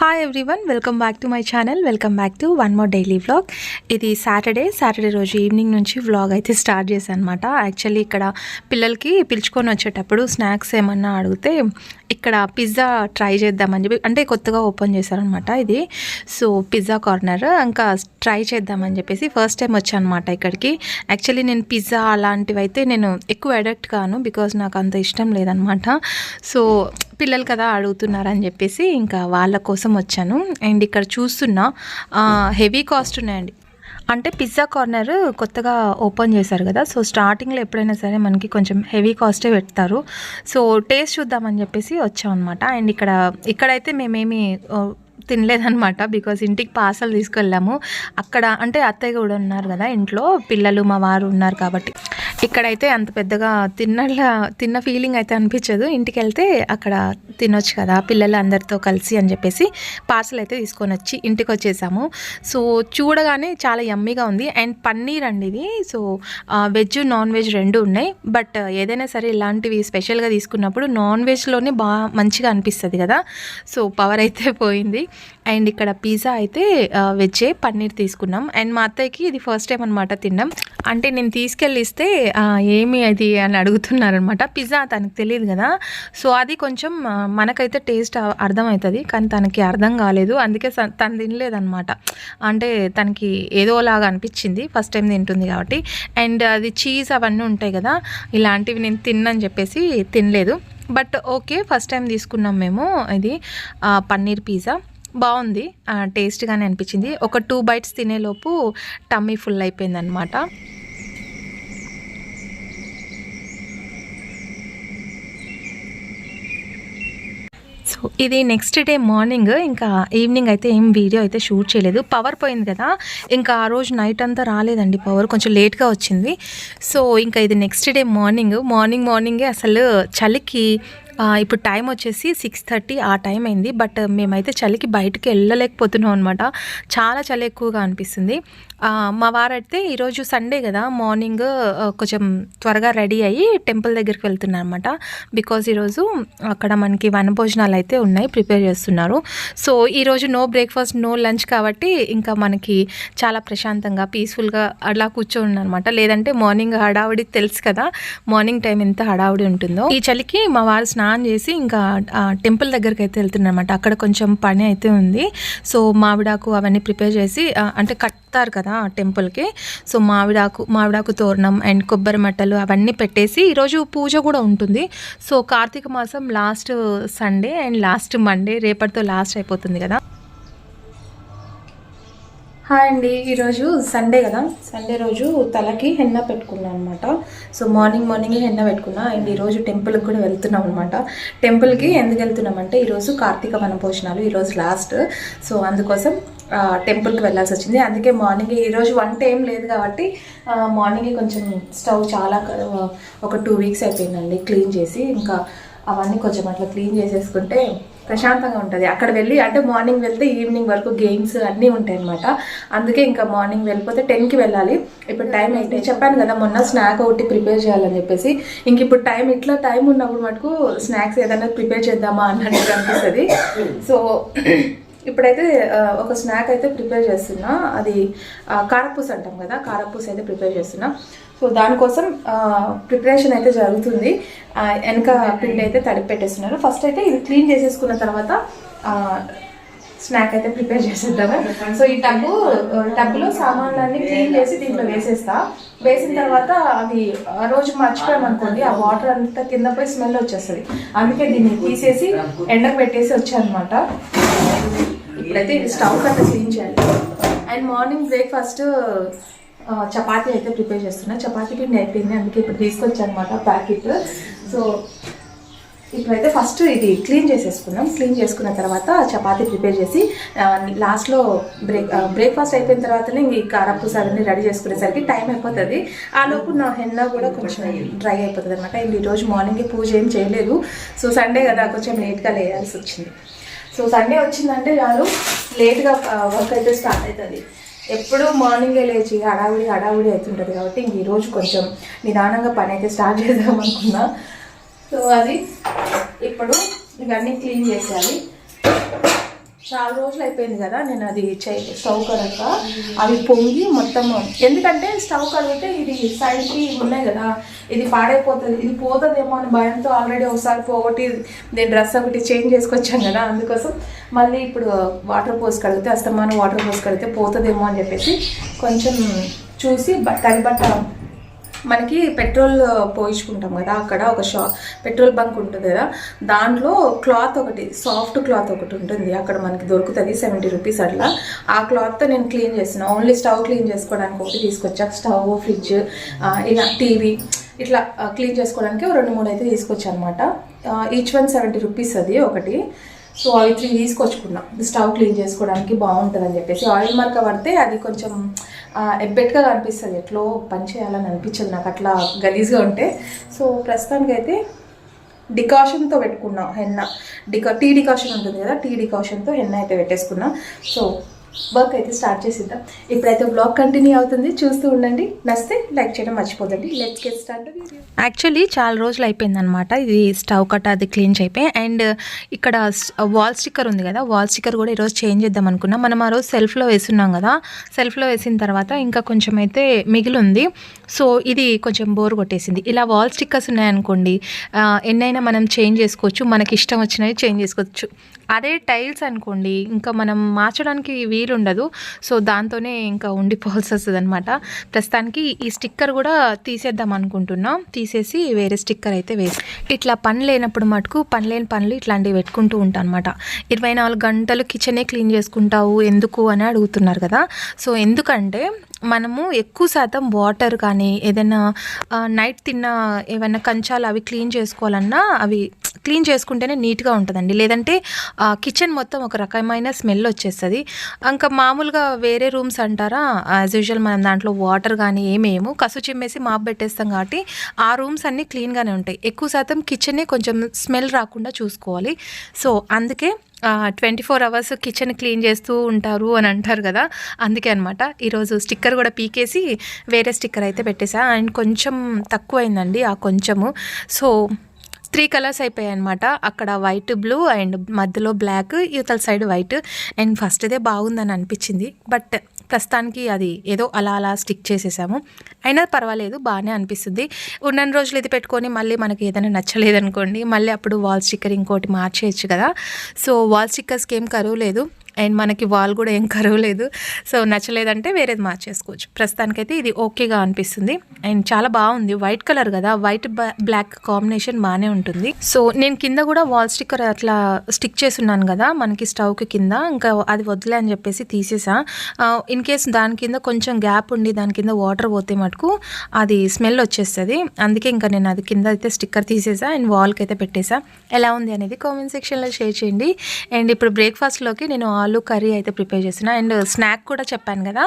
Hi everyone welcome back to my channel welcome back to one more daily vlog ఇది Saturday Saturday రోజు evening నుంచి vlog అయితే start చేశాను అనమాట actually ఇక్కడ పిల్లలకి పిలుచుకొని వచ్చేటప్పుడు స్నాక్స్ ఏమన్నా అడిగితే ఇక్కడ పిజ్జా ట్రై చేద్దామని చెప్పి అంటే కొత్తగా ఓపెన్ చేశారనమాట ఇది. సో పిజ్జా కార్నర్ ఇంకా ట్రై చేద్దామని చెప్పేసి ఫస్ట్ టైం వచ్చాను అనమాట ఇక్కడికి. యాక్చువల్లీ నేను పిజ్జా అలాంటివి అయితే నేను ఎక్కువ అడక్ట్ కాను బికాజ్ నాకు అంత ఇష్టం లేదనమాట సో పిల్లలు కదా అడుగుతున్నారని చెప్పేసి ఇంకా వాళ్ళ కోసం వచ్చాను. అండ్ ఇక్కడ చూస్తున్నా హెవీ కాస్ట్ ఉన్నాయండి. అంటే పిజ్జా కార్నర్ కొత్తగా ఓపెన్ చేశారు కదా. సో స్టార్టింగ్లో ఎప్పుడైనా సరే మనకి కొంచెం హెవీ కాస్టే పెడతారు. సో టేస్ట్ చూద్దామని చెప్పేసి వచ్చాం అనమాట అండ్ ఇక్కడ ఇక్కడైతే మేమేమి తినలేదనమాట తినలేదన్నమాట బికాజ్ ఇంటికి పార్సల్ తీసుకెళ్ళాము. అక్కడ అంటే అత్తయ్య కూడా ఉన్నారు కదా ఇంట్లో పిల్లలు మా వారు ఉన్నారు కాబట్టి. ఇక్కడైతే అంత పెద్దగా తిన్నట్ల తిన్న ఫీలింగ్ అయితే అనిపించదు. ఇంటికి వెళ్తే అక్కడ తినొచ్చు కదా పిల్లలు అందరితో కలిసి అని చెప్పేసి పార్సల్ అయితే తీసుకొని వచ్చి ఇంటికి వచ్చేసాము సో చూడగానే చాలా యమ్మీగా ఉంది. అండ్ పన్నీర్ అండి ఇది. సో వెజ్ నాన్ వెజ్ రెండు ఉన్నాయి. బట్ ఏదైనా సరే ఇలాంటివి స్పెషల్గా తీసుకున్నప్పుడు నాన్ వెజ్లోనే బాగా మంచిగా అనిపిస్తుంది కదా. సో పవర్ అయితే పోయింది. అండ్ ఇక్కడ పిజ్జా అయితే వెజ్జే పన్నీర్ తీసుకున్నాం. అండ్ మా అత్తయ్యకి ఇది ఫస్ట్ టైం అనమాట తిన్నాం అంటే నేను తీసుకెళ్ళి ఇస్తే ఏమి అది అని అడుగుతున్నారనమాట పిజ్జా తనకు తెలియదు కదా. సో అది కొంచెం మనకైతే టేస్ట్ అర్థమవుతుంది. కానీ తనకి అర్థం కాలేదు. అందుకే స- తను తినలేదనమాట అంటే తనకి ఏదోలాగా అనిపించింది. ఫస్ట్ టైం తింటుంది కాబట్టి. అండ్ అది చీజ్ అవన్నీ ఉంటాయి కదా. ఇలాంటివి నేను తిన్నని చెప్పేసి తినలేదు. బట్ ఓకే ఫస్ట్ టైం తీసుకున్నాం మేము. ఇది పన్నీర్ పిజ్జా. బాగుంది. టేస్ట్గానే అనిపించింది. ఒక టూ బైట్స్ తినేలోపు టమ్మీ ఫుల్ అయిపోయిందనమాట సో ఇది నెక్స్ట్ డే మార్నింగ్. ఇంకా ఈవినింగ్ అయితే ఏం వీడియో అయితే షూట్ చేయలేదు. పవర్ పోయింది కదా. ఇంకా ఆ రోజు నైట్ అంతా రాలేదండి పవర్. కొంచెం లేట్గా వచ్చింది. సో ఇంకా ఇది నెక్స్ట్ డే మార్నింగ్. మార్నింగ్ మార్నింగే అసలు చలికి ఇప్పుడు టైం వచ్చేసి సిక్స్ థర్టీ ఆ టైం అయింది. బట్ మేమైతే చలికి బయటకు వెళ్ళలేకపోతున్నాం అనమాట చాలా చలి ఎక్కువగా అనిపిస్తుంది. మా వారైతే ఈరోజు సండే కదా మార్నింగ్ కొంచెం త్వరగా రెడీ అయ్యి టెంపుల్ దగ్గరికి వెళ్తున్నారు అనమాట బికాజ్ ఈరోజు అక్కడ మనకి వనభోజనాలు అయితే ఉన్నాయి ప్రిపేర్ చేస్తున్నారు. సో ఈరోజు నో బ్రేక్ఫాస్ట్ నో లంచ్ కాబట్టి ఇంకా మనకి చాలా ప్రశాంతంగా పీస్ఫుల్గా అలా కూర్చొని అనమాట లేదంటే మార్నింగ్ హడావుడి తెలుసు కదా మార్నింగ్ టైం ఎంత హడావుడి ఉంటుందో. ఈ చలికి మా వారు స్నానం చేసి ఇంకా టెంపుల్ దగ్గరికి అయితే వెళ్తున్నారన్నమాట. అక్కడ కొంచెం పని అయితే ఉంది. సో మామిడాకు అవన్నీ ప్రిపేర్ చేసి అంటే కడతారు కదా టెంపుల్కి. సో మామిడాకు మామిడాకు తోరణం అండ్ కొబ్బరి మట్టలు అవన్నీ పెట్టేసి ఈరోజు పూజ కూడా ఉంటుంది. సో కార్తీక మాసం last Sunday and last Monday రేపటితో లాస్ట్ అయిపోతుంది కదా. హాయ్ అండి ఈరోజు సండే కదా? సండే రోజు తలకి హెన్న పెట్టుకున్నాను అనమాట సో మార్నింగ్ మార్నింగ్ హెన్న పెట్టుకున్నా. అండ్ ఈరోజు టెంపుల్కి కూడా వెళ్తున్నాం అనమాట టెంపుల్కి ఎందుకు వెళ్తున్నామంటే ఈరోజు కార్తీక వనభోజనాలు ఈరోజు లాస్ట్ సో అందుకోసం టెంపుల్కి వెళ్ళాల్సి వచ్చింది. అందుకే మార్నింగ్ ఈరోజు వంట ఏం లేదు కాబట్టి మార్నింగ్ మార్నింగే కొంచెం స్టవ్ చాలా ఒక టూ వీక్స్ అయిపోయిందండి క్లీన్ చేసి. ఇంకా అవన్నీ కొంచెం అట్లా క్లీన్ చేసేసుకుంటే ప్రశాంతంగా ఉంటుంది. అక్కడ వెళ్ళి అంటే మార్నింగ్ వెళ్తే ఈవినింగ్ వరకు గేమ్స్ అన్నీ ఉంటాయి అనమాట అందుకే ఇంకా మార్నింగ్ వెళ్ళిపోతే టెన్కి వెళ్ళాలి. ఇప్పుడు టైం అయితే చెప్పాను కదా మొన్న స్నాక్ ఒకటి ప్రిపేర్ చేయాలని చెప్పేసి. ఇంక ఇప్పుడు టైం ఇట్లా టైం ఉన్నప్పుడు మటుకు స్నాక్స్ ఏదైనా ప్రిపేర్ చేద్దామా అన్నట్టు అనిపిస్తుంది. సో ఇప్పుడైతే ఒక స్నాక్ అయితే ప్రిపేర్ చేస్తున్నా. అది కారపూస అంటాం కదా కారపూస అయితే ప్రిపేర్ చేస్తున్నా. సో దానికోసం ప్రిపరేషన్ అయితే జరుగుతుంది. వెనక పిండి అయితే తడిపి పెట్టేస్తున్నారు. ఫస్ట్ అయితే ఇది క్లీన్ చేసేసుకున్న తర్వాత స్నాక్ అయితే ప్రిపేర్ చేసేద్దాము. సో ఈ టబ్బు టబ్బులో సామాన్లన్నీ క్లీన్ చేసి దీంట్లో వేసేస్తా. వేసిన తర్వాత అవి ఆ రోజు మర్చిపోయామనుకోండి ఆ వాటర్ అంతా కింద పోయి స్మెల్ వచ్చేస్తుంది. అందుకే దీన్ని తీసేసి ఎండకు పెట్టేసి వచ్చానమాట. ఇప్పుడైతే ఇది స్టవ్ కన్నా క్లీన్ చేయాలి. అండ్ మార్నింగ్ బ్రేక్ఫాస్ట్ చపాతీ అయితే ప్రిపేర్ చేస్తున్నా. చపాతీ పిండి అయిపోయింది అందుకే ఇప్పుడు తీసుకొచ్చాను అనమాట ప్యాకెట్. సో ఇప్పుడైతే ఫస్ట్ ఇది క్లీన్ చేసేసుకున్నాం. క్లీన్ చేసుకున్న తర్వాత చపాతీ ప్రిపేర్ చేసి లాస్ట్లో బ్రేక్ బ్రేక్ఫాస్ట్ అయిపోయిన తర్వాతనే ఇంక ఈ కారపూస అవన్నీ రెడీ చేసుకునేసరికి టైం అయిపోతుంది. ఆ లోపు నా హెన్న కూడా కొంచెం డ్రై అయిపోతుంది అనమాట ఇంక ఈరోజు మార్నింగ్ పూజ ఏం చేయలేదు. సో సండే కదా కొంచెం లేట్గా లేయాల్సి వచ్చింది. సో సండే వచ్చిందంటే చాలు లేట్గా వర్క్ అయితే స్టార్ట్ అవుతుంది. ఎప్పుడూ మార్నింగే లేచి హడావుడి హడావుడి అవుతుంటుంది కాబట్టి ఇంక ఈరోజు కొంచెం నిదానంగా పని అయితే స్టార్ట్ చేద్దాం అనుకున్నా. సో అది ఇప్పుడు ఇవన్నీ క్లీన్ చేసేయాలి. చాలా రోజులు అయిపోయింది కదా నేను అది చే- స్టవ్ కడక. అవి పొంగి మొత్తం ఎందుకంటే స్టవ్ కడిగితే ఇది సైడ్కి ఉన్నాయి కదా ఇది పాడైపోతుంది ఇది పోతుందేమో అని భయంతో ఆల్రెడీ ఒకసారి పోగొట్టి నేను డ్రెస్ ఒకటి చేంజ్ చేసుకొచ్చాను కదా అందుకోసం మళ్ళీ ఇప్పుడు వాటర్ పోసి కడిగితే అస్తమానం వాటర్ పోసి కడిగితే పోతుందేమో అని చెప్పేసి కొంచెం చూసి బ- తడి బట్ట మనకి పెట్రోల్ పోయించుకుంటాం కదా అక్కడ ఒక షా పెట్రోల్ బంక్ ఉంటుంది కదా దాంట్లో క్లాత్ ఒకటి సాఫ్ట్ క్లాత్ ఒకటి ఉంటుంది. అక్కడ మనకి దొరుకుతుంది సెవెంటీ రూపీస్ అట్లా. ఆ క్లాత్తో నేను క్లీన్ చేసిన. ఓన్లీ స్టవ్ క్లీన్ చేసుకోవడానికి ఒకటి తీసుకొచ్చా. స్టవ్ ఫ్రిడ్జ్ ఇలా టీవీ ఇట్లా క్లీన్ చేసుకోవడానికి రెండు మూడు అయితే తీసుకొచ్చాను అనమాట ఈచ్ వన్ సెవెంటీ రూపీస్ అది ఒకటి. సో అవి త్రీ తీసుకొచ్చుకున్నాం. స్టవ్ క్లీన్ చేసుకోవడానికి బాగుంటుంది అని చెప్పేసి. ఆయిల్ మరక పడితే అది కొంచెం ఎబ్బెట్గా అనిపిస్తుంది ఎట్లో పని చేయాలని అనిపించదు. నాకు అట్లా గలీజ్గా ఉంటే. సో ప్రస్తుతానికైతే డికాషన్తో పెట్టుకున్నా హెన్న. డికా టీ డికాషన్ ఉంటుంది కదా టీ డికాషన్తో హెన్న అయితే పెట్టేసుకున్నా. సో వర్క్ అయితే స్టార్ట్ చేసిద్దాం. ఇప్పుడైతే బ్లాగ్ కంటిన్యూ అవుతుంది. చూస్తూ ఉండండి. నచ్చితే లైక్ చేయడం మర్చిపోదండి. లెట్స్ గెట్ స్టార్ట్ యాక్చువల్లీ చాలా రోజులు అయిపోయిందనమాట ఇది స్టవ్ కట్ట అది క్లీన్ అయిపోయి అండ్ ఇక్కడ వాల్ స్టిక్కర్ uh, ఉంది కదా. వాల్ స్టిక్కర్ కూడా ఈరోజు చేంజ్ చేద్దాం అనుకున్నాం. మనం ఆ రోజు సెల్ఫ్లో వేసున్నాం కదా. సెల్ఫ్లో వేసిన తర్వాత ఇంకా కొంచెం అయితే మిగిలి ఉంది సో ఇది కొంచెం బోర్ కొట్టేసింది. ఇలా వాల్ స్టిక్కర్స్ ఉన్నాయనుకోండి uh, ఎన్నైనా మనం చేంజ్ చేసుకోవచ్చు. మనకి ఇష్టం వచ్చినవి చేంజ్ చేసుకోవచ్చు. అదే టైల్స్ అనుకోండి ఇంకా మనం మార్చడానికి ఇవి ఉండదు సో దాంతోనే ఇంకా ఉండిపోవాల్సి వస్తుంది అనమాట ప్రస్తుతానికి ఈ స్టిక్కర్ కూడా తీసేద్దాం అనుకుంటున్నాం. తీసేసి వేరే స్టిక్కర్ అయితే వేసి ఇట్లా పని లేనప్పుడు మటుకు పని లేని పనులు ఇట్లాంటివి పెట్టుకుంటూ ఉంటాను అనమాట ఇరవై నాలుగు గంటలు కిచెనే క్లీన్ చేసుకుంటావు ఎందుకు అని అడుగుతున్నారు కదా. సో ఎందుకంటే మనము ఎక్కువ శాతం వాటర్ కానీ ఏదైనా నైట్ తిన్న ఏమైనా కంచాలు అవి క్లీన్ చేసుకోవాలన్నా అవి క్లీన్ చేసుకుంటేనే నీట్గా ఉంటుందండి. లేదంటే కిచెన్ మొత్తం ఒక రకమైన స్మెల్ వచ్చేస్తుంది. ఇంకా మామూలుగా వేరే రూమ్స్ అంటారా? యాజ్ యూజువల్ మనం దాంట్లో వాటర్ కానీ ఏమేమో కసు చిమ్మేసి మాప్ పెట్టేస్తాం కాబట్టి ఆ రూమ్స్ అన్నీ క్లీన్గానే ఉంటాయి. ఎక్కువ శాతం కిచెనే కొంచెం స్మెల్ రాకుండా చూసుకోవాలి. సో అందుకే twenty four hours kitchen clean చేస్తూ ఉంటారు అని అంటారు కదా? అందుకే అనమాట ఈరోజు స్టిక్కర్ కూడా పీకేసి వేరే స్టిక్కర్ అయితే పెట్టేసా. అండ్ కొంచెం తక్కువైందండి ఆ కొంచెము. సో త్రీ కలర్స్ అయిపోయాయి అనమాట అక్కడ వైట్ బ్లూ అండ్ మధ్యలో బ్లాక్ యువతల సైడ్ వైట్. అండ్ ఫస్ట్ ఇదే బాగుందని అనిపించింది. బట్ ప్రస్తుతానికి అది ఏదో అలా అలా స్టిక్ చేసేసాము. అయినా పర్వాలేదు బాగానే అనిపిస్తుంది. ఉన్న రోజులు ఇది పెట్టుకొని మళ్ళీ మనకి ఏదైనా నచ్చలేదనుకోండి మళ్ళీ అప్పుడు వాల్ స్టిక్కర్ ఇంకోటి మార్చేయచ్చు కదా. సో వాల్ స్టిక్కర్స్కి ఏం కరువు లేదు. అండ్ మనకి వాల్ కూడా ఏం కరువు లేదు. సో నచ్చలేదంటే వేరేది మార్చేసుకోవచ్చు. ప్రస్తుతానికైతే ఇది ఓకేగా అనిపిస్తుంది. అండ్ చాలా బాగుంది. వైట్ కలర్ కదా. వైట్ బ్లాక్ కాంబినేషన్ బాగానే ఉంటుంది. సో నేను కింద కూడా వాల్ స్టిక్కర్ అట్లా స్టిక్ చేసి ఉన్నాను కదా మనకి స్టవ్కి కింద. ఇంకా అది వదిలే అని చెప్పేసి తీసేసా. ఇన్ కేస్ దాని కింద కొంచెం గ్యాప్ ఉండి దాని కింద వాటర్ పోతే మటుకు అది స్మెల్ వచ్చేస్తుంది. అందుకే ఇంకా నేను అది కింద అయితే స్టిక్కర్ తీసేసా అండ్ వాల్కి అయితే పెట్టేసా. ఎలా ఉంది అనేది కామెంట్ సెక్షన్లో షేర్ చేయండి. అండ్ ఇప్పుడు బ్రేక్ఫాస్ట్లోకి నేను ఆలు కర్రీ అయితే ప్రిపేర్ చేసిన అండ్ స్నాక్ కూడా చెప్పాను కదా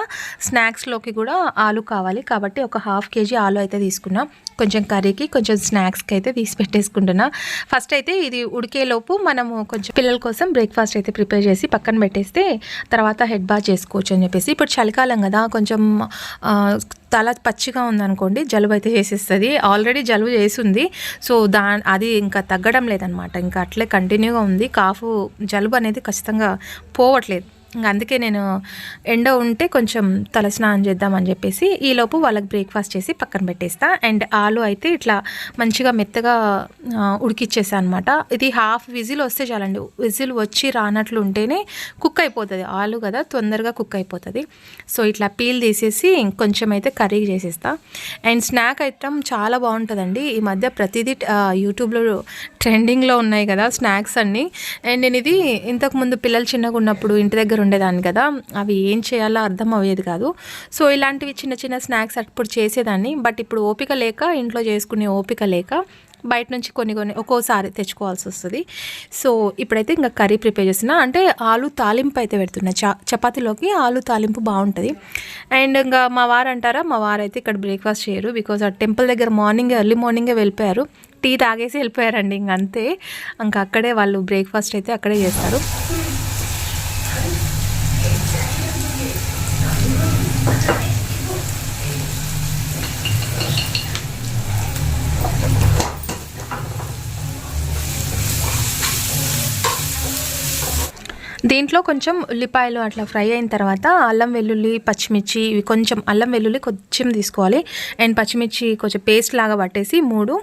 స్నాక్స్లోకి కూడా ఆలు కావాలి. కాబట్టి ఒక హాఫ్ కేజీ ఆలు అయితే తీసుకున్నా. కొంచెం కర్రీకి కొంచెం స్నాక్స్కి అయితే తీసి పెట్టేసుకుంటున్నా. ఫస్ట్ అయితే ఇది ఉడికేలోపు మనము కొంచెం పిల్లల కోసం బ్రేక్ఫాస్ట్ అయితే ప్రిపేర్ చేసి పక్కన పెట్టేస్తే తర్వాత హెడ్ బాత్ చేసుకోవచ్చు అని చెప్పేసి. ఇప్పుడు చలికాలం కదా కొంచెం తల పచ్చిగా ఉందనుకోండి జలుబు అయితే చేసేస్తుంది. ఆల్రెడీ జలుబు చేసింది. సో దా అది ఇంకా తగ్గడం లేదనమాట ఇంకా అట్లే కంటిన్యూగా ఉంది. కాఫ్ జలుబు అనేది ఖచ్చితంగా పోవట్లేదు. ఇంకా అందుకే నేను ఎండ ఉంటే కొంచెం తలస్నానం చేద్దామని చెప్పేసి ఈలోపు వాళ్ళకి బ్రేక్ఫాస్ట్ చేసి పక్కన పెట్టేస్తా. అండ్ ఆలు అయితే ఇట్లా మంచిగా మెత్తగా ఉడికిచ్చేసా అనమాట ఇది హాఫ్ విజిల్ వస్తే చాలండి. విజిల్ వచ్చి రానట్లు ఉంటేనే కుక్ అయిపోతుంది. ఆలు కదా తొందరగా కుక్ అయిపోతుంది. సో ఇట్లా పీల్ తీసేసి కొంచెం అయితే కర్రీ చేసేస్తా. అండ్ స్నాక్ ఐటమ్ చాలా బాగుంటుందండి. ఈ మధ్య ప్రతిదీ యూట్యూబ్లో ట్రెండింగ్లో ఉన్నాయి కదా స్నాక్స్ అన్నీ. అండ్ నేను ఇది ఇంతకుముందు పిల్లలు చిన్నగా ఉన్నప్పుడు ఇంటి దగ్గర ఉండేదాన్ని కదా అవి ఏం చేయాలో అర్థం అయ్యేది కాదు. సో ఇలాంటివి చిన్న చిన్న స్నాక్స్ అప్పుడు చేసేదాన్ని. బట్ ఇప్పుడు ఓపిక లేక ఇంట్లో చేసుకునే ఓపిక లేక బయట నుంచి కొన్ని కొన్ని ఒక్కోసారి తెచ్చుకోవాల్సి వస్తుంది. సో ఇప్పుడైతే ఇంకా కర్రీ ప్రిపేర్ చేస్తున్నా. అంటే ఆలు తాలింపు అయితే పెడుతున్నా. చా చపాతీలోకి ఆలు తాలింపు బాగుంటుంది. అండ్ ఇంకా మా వారు అంటారా మా వారు అయితే ఇక్కడ బ్రేక్ఫాస్ట్ చేయరు. బికాజ్ ఆ టెంపుల్ దగ్గర మార్నింగ్ ఎర్లీ మార్నింగే వెళ్ళిపోయారు. టీ తాగేసి వెళ్ళిపోయారండి ఇంక అంతే. ఇంకా అక్కడే వాళ్ళు బ్రేక్ఫాస్ట్ అయితే అక్కడే చేస్తారు. దీంట్లో కొంచెం ఉల్లిపాయలు అట్లా ఫ్రై అయిన తర్వాత అల్లం వెల్లుల్లి పచ్చిమిర్చి ఇవి కొంచెం అల్లం వెల్లుల్లి కొంచెం తీసుకోవాలి. అండ్ పచ్చిమిర్చి కొంచెం పేస్ట్ లాగా పట్టేసి మూడు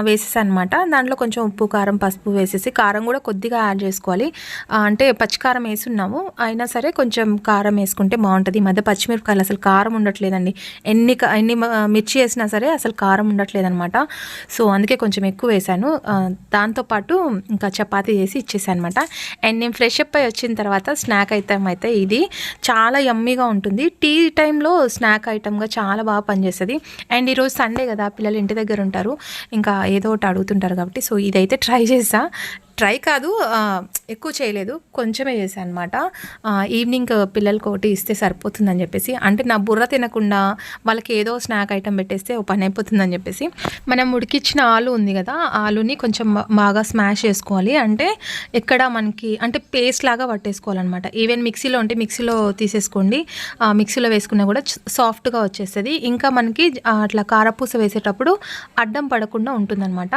వేసేసి అనమాట దాంట్లో కొంచెం ఉప్పు కారం పసుపు వేసేసి కారం కూడా కొద్దిగా యాడ్ చేసుకోవాలి. అంటే పచ్చికారం వేసున్నాము. అయినా సరే కొంచెం కారం వేసుకుంటే బాగుంటుంది. ఈ మధ్య పచ్చిమిరపకాయలు అసలు కారం ఉండట్లేదండి. ఎన్ని క- ఎన్ని మిర్చి వేసినా సరే అసలు కారం ఉండట్లేదనమాట సో అందుకే కొంచెం ఎక్కువ వేసాను. దాంతోపాటు ఇంకా చపాతీ చేసి ఇచ్చేసాను అనమాట అండ్ నేను ఫ్రెష్ అప్ అయి వచ్చిన తర్వాత స్నాక్ ఐటమ్ అయితే ఇది. చాలా యమ్మీగా ఉంటుంది. టీ టైంలో స్నాక్ ఐటమ్గా చాలా బాగా పనిచేస్తుంది. అండ్ ఈరోజు సండే కదా పిల్లలు ఇంటి దగ్గర ఉంటారు. ఇంకా ఏదో ఒకటి అడుగుతుంటారు కాబట్టి సో ఇదైతే ట్రై చేసా. ట్రై కాదు ఎక్కువ చేయలేదు. కొంచెమే చేశాను అనమాట ఈవినింగ్ పిల్లలకి ఒకటి ఇస్తే సరిపోతుందని చెప్పేసి. అంటే నా బుర్ర తినకుండా వాళ్ళకి ఏదో స్నాక్ ఐటమ్ పెట్టేస్తే ఓ పని అయిపోతుందని చెప్పేసి. మనం ఉడికిచ్చిన ఆలు ఉంది కదా ఆ ఆలుని కొంచెం బాగా స్మాష్ చేసుకోవాలి. అంటే ఎక్కడ మనకి అంటే పేస్ట్ లాగా పట్టేసుకోవాలన్నమాట. ఈవెన్ మిక్సీలో ఉంటే మిక్సీలో తీసేసుకోండి. మిక్సీలో వేసుకున్నా కూడా సాఫ్ట్గా వచ్చేస్తుంది. ఇంకా మనకి అట్లా కారపూస వేసేటప్పుడు అడ్డం పడకుండా ఉంటుందన్నమాట.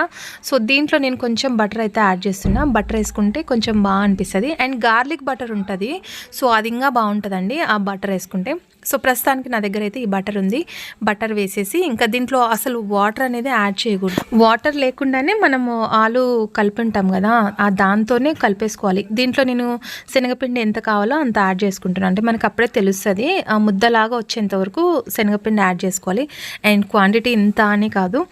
సో దీంట్లో నేను కొంచెం బటర్ అయితే యాడ్ చేస్తున్నా బటర్ వేసుకుంటే కొంచెం బాగా అనిపిస్తుంది. అండ్ గార్లిక్ బటర్ ఉంటుంది. సో అది ఇంకా బాగుంటుందండి ఆ బటర్ వేసుకుంటే. సో ప్రస్తుతానికి నా దగ్గర అయితే ఈ బటర్ ఉంది. బటర్ వేసేసి ఇంకా దీంట్లో అసలు వాటర్ అనేది యాడ్ చేయకూడదు. వాటర్ లేకుండానే మనము ఆలు కలిపి ఉంటాం కదా ఆ దాంతోనే కలిపేసుకోవాలి. దీంట్లో నేను శనగపిండి ఎంత కావాలో అంత యాడ్ చేసుకుంటున్నాను అంటే మనకు అప్పుడే తెలుస్తుంది ఆ ముద్దలాగా వచ్చేంత వరకు శనగపిండి యాడ్ చేసుకోవాలి. అండ్ క్వాంటిటీ ఇంత అని కాదు.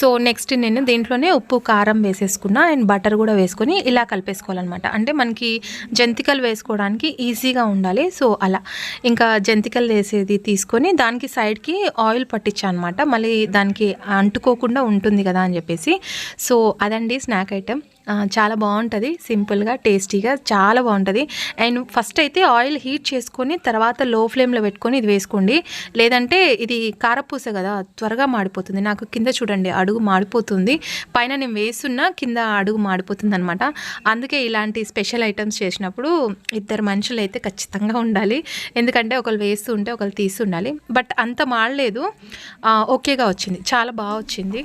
సో నెక్స్ట్ నేను దీంట్లోనే ఉప్పు కారం వేసేసుకున్నా అండ్ బటర్ కూడా వేసుకొని ఇలా కలిపేసుకోవాలన్నమాట. అంటే మనకి జంతికలు వేసుకోవడానికి ఈజీగా ఉండాలి. సో అలా. ఇంకా జంతికలు వేసేది తీసుకొని దానికి సైడ్కి ఆయిల్ పట్టించా అనమాట మళ్ళీ దానికి అంటుకోకుండా ఉంటుంది కదా అని చెప్పేసి. సో అదండి స్నాక్ ఐటెం. చాలా బాగుంటుంది. సింపుల్గా టేస్టీగా చాలా బాగుంటుంది. అండ్ ఫస్ట్ అయితే ఆయిల్ హీట్ చేసుకొని తర్వాత లో ఫ్లేమ్లో పెట్టుకొని ఇది వేసుకోండి. లేదంటే ఇది కారపూస కదా త్వరగా మాడిపోతుంది. నాకు కింద చూడండి అడుగు మాడిపోతుంది. పైన నేను వేస్తున్నా కింద అడుగు మాడిపోతుంది అనమాట అందుకే ఇలాంటి స్పెషల్ ఐటమ్స్ చేసినప్పుడు ఇద్దరు మనుషులు అయితే ఖచ్చితంగా ఉండాలి. ఎందుకంటే ఒకళ్ళు వేస్తూ ఉంటే ఒకళ్ళు తీసి ఉండాలి. బట్ అంత మాడలేదు. ఓకేగా వచ్చింది. చాలా బాగా వచ్చింది.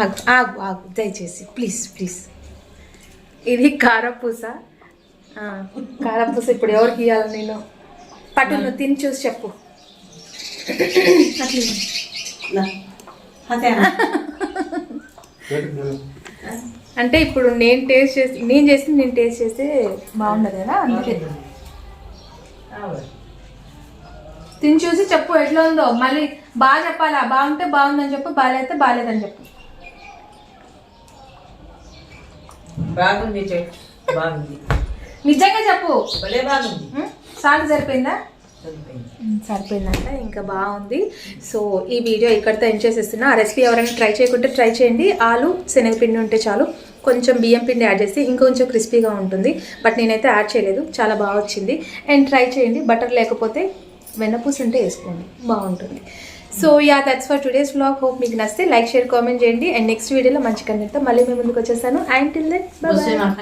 ఆగు ఆగు ఆగు దయచేసి ప్లీజ్ ప్లీజ్ ఇది కారపూస. కారపూస ఇప్పుడు ఎవరికి ఇవ్వాలి నేను? పట్టు నువ్వు తిని చూసి చెప్పు. అంటే ఇప్పుడు నేను టేస్ట్ చేసి నేను చేసి నేను టేస్ట్ చేస్తే బాగుండదు కదా అందుకే. తిని చూసి చెప్పు ఎట్లా ఉందో. మళ్ళీ బాగా చెప్పాలా? బాగుంటే బాగుందని చెప్పు బాగాలేతే బాగాలేదని చెప్పు. బాగుంది చెట్టు బాగుంది. నిజంగా చెప్పు. భలే బాగుంది? సాల్ట్ సరిపోయిందా? సరిపోయిందంట ఇంకా బాగుంది. సో ఈ వీడియో ఇక్కడితో ఎండ్ చేసేస్తున్నా. ఆ రెసిపీ ఎవరైనా ట్రై చేయకుంటే ట్రై చేయండి. ఆలు శనగపిండి ఉంటే చాలు. కొంచెం బియ్యం పిండి యాడ్ చేస్తే ఇంకొంచెం క్రిస్పీగా ఉంటుంది. బట్ నేనైతే యాడ్ చేయలేదు. చాలా బాగా వచ్చింది. అండ్ ట్రై చేయండి. బటర్ లేకపోతే వెన్నపూస ఉంటే వేసుకోండి. బాగుంటుంది. So yeah that's for today's vlog hope మీకు నచ్చితే లైక్ షేర్ కామెంట్ చేయండి. అండ్ నెక్స్ట్ వీడియోలో మంచి కంటెంట్తో మళ్ళీ మేము ముందుకు వచ్చేసాను అండ్ టిల్ దెన్